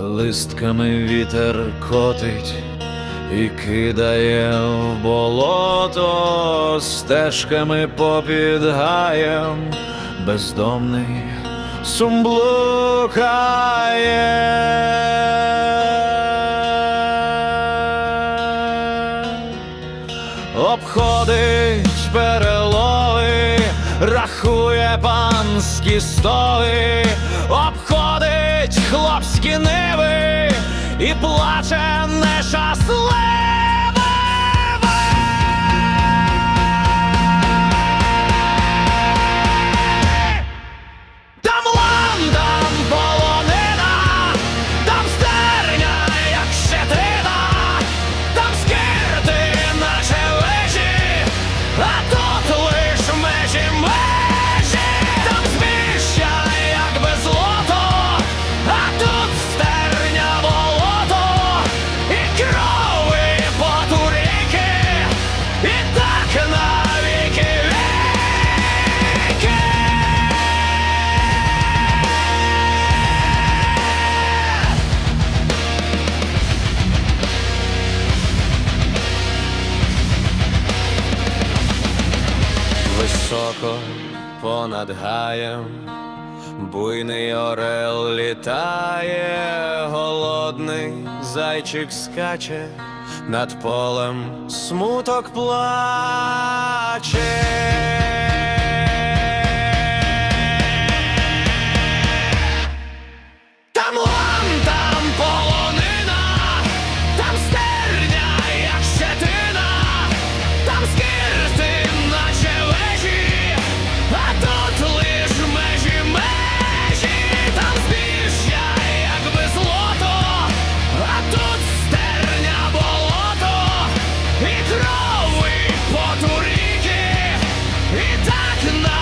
листками вітер котить і кидає в болото стежками попід гаєм, бездомний сум блукає. Обходить перелови, рахує панські столи, обходить хлопські ниви і плаче нещасливе. Високо понад гаєм, буйний орел літає, голодний зайчик скаче, над полем смуток плаче. tonight.